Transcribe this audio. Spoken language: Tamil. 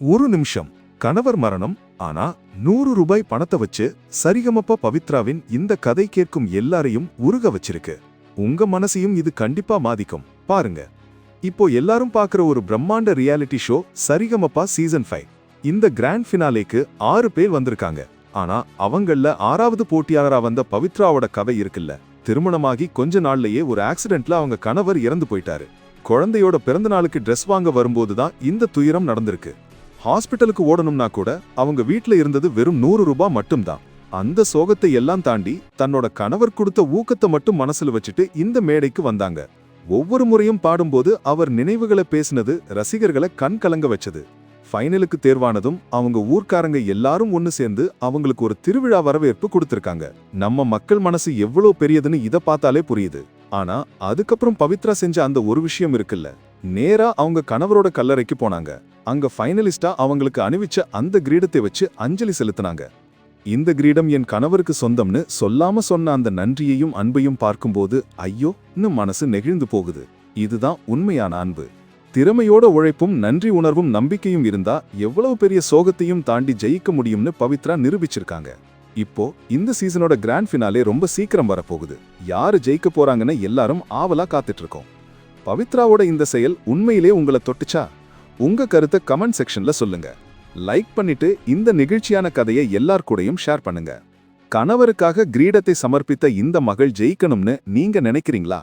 ஒரு நிமிஷம். கணவர் மரணம். ஆனா நூறு ரூபாய் பணத்தை வச்சு சரிகமப்ப பவித்ராவின் இந்த கதை கேட்கும் எல்லாரையும் உருக வச்சிருக்கு. உங்க மனசையும் இது கண்டிப்பா மாதிக்கும். பாருங்க. இப்போ எல்லாரும் பார்க்குற ஒரு பிரம்மாண்ட reality show Sa Re Ga Ma Pa season five இந்த கிராண்ட் ஃபினாலேக்கு ஆறு பேர் வந்திருக்காங்க. ஆனா அவங்கள ஆறாவது போட்டியாளரா வந்த பவித்ராவோட கதை இருக்குல்ல. திருமணமாகி கொஞ்ச நாள்லயே ஒரு ஆக்சிடென்ட்ல அவங்க கணவர் இறந்து போயிட்டாரு. குழந்தையோட பிறந்த நாளுக்கு ட்ரெஸ் வாங்க வரும்போது தான் இந்த துயரம் நடந்திருக்கு. ஹாஸ்பிட்டலுக்கு ஓடணும்னா கூட அவங்க வீட்ல இருந்தது வெறும் நூறு ரூபாய் மட்டும்தான். அந்த சோகத்தை எல்லாம் தாண்டி தன்னோட கணவர் கொடுத்த ஊக்கத்தை மட்டும் மனசுல வச்சுட்டு இந்த மேடைக்கு வந்தாங்க. ஒவ்வொரு முறையும் பாடும்போது அவர் நினைவுகளை பேசினது ரசிகர்களை கண் கலங்க வச்சது. ஃபைனலுக்கு தேர்வானதும் அவங்க ஊர்க்காரங்க எல்லாரும் ஒன்னு சேர்ந்து அவங்களுக்கு ஒரு திருவிழா வரவேற்பு கொடுத்துருக்காங்க. நம்ம மக்கள் மனசு எவ்வளோ பெரியதுன்னு இத பார்த்தாலே புரியுது. ஆனா அதுக்கப்புறம் பவித்ரா செஞ்ச அந்த ஒரு விஷயம் இருக்குல்ல. நேரா அவங்க கணவரோட கல்லறைக்கு போனாங்க. அங்க ஃபைனலிஸ்டா அவங்களுக்கு அணிவிச்ச அந்த கிரீடத்தை வச்சு அஞ்சலி செலுத்தினாங்க. இந்த கிரீடம் என் கணவருக்கு சொந்தம்னு சொல்லாம சொன்ன அந்த நன்றியையும் அன்பையும் பார்க்கும்போது ஐயோன்னு மனசு நெகிழ்ந்து போகுது. இதுதான் உண்மையான அன்பு. திறமையோட உழைப்பும் நன்றி உணர்வும் நம்பிக்கையும் இருந்தா எவ்வளவு பெரிய சோகத்தையும் தாண்டி ஜெயிக்க முடியும்னு பவித்ரா நிரூபிச்சிருக்காங்க. இப்போ இந்த சீசனோட கிராண்ட் ஃபினாலே ரொம்ப சீக்கிரம் வரப்போகுது. யாரு ஜெயிக்க போறாங்கன்னு எல்லாரும் ஆவலா காத்துட்டு இருக்கோம். பவித்ராவோட இந்த செயல் உண்மையிலே உங்களை தொட்டுச்சா? உங்க கருத்தை கமெண்ட் செக்ஷன்ல சொல்லுங்க. லைக் பண்ணிட்டு இந்த நிகழ்ச்சியான கதையை எல்லார் கூடயும் ஷேர் பண்ணுங்க. கணவருக்காக கிரீடத்தை சமர்ப்பித்த இந்த மகள் ஜெயிக்கணும்னு நீங்க நினைக்கிறீங்களா?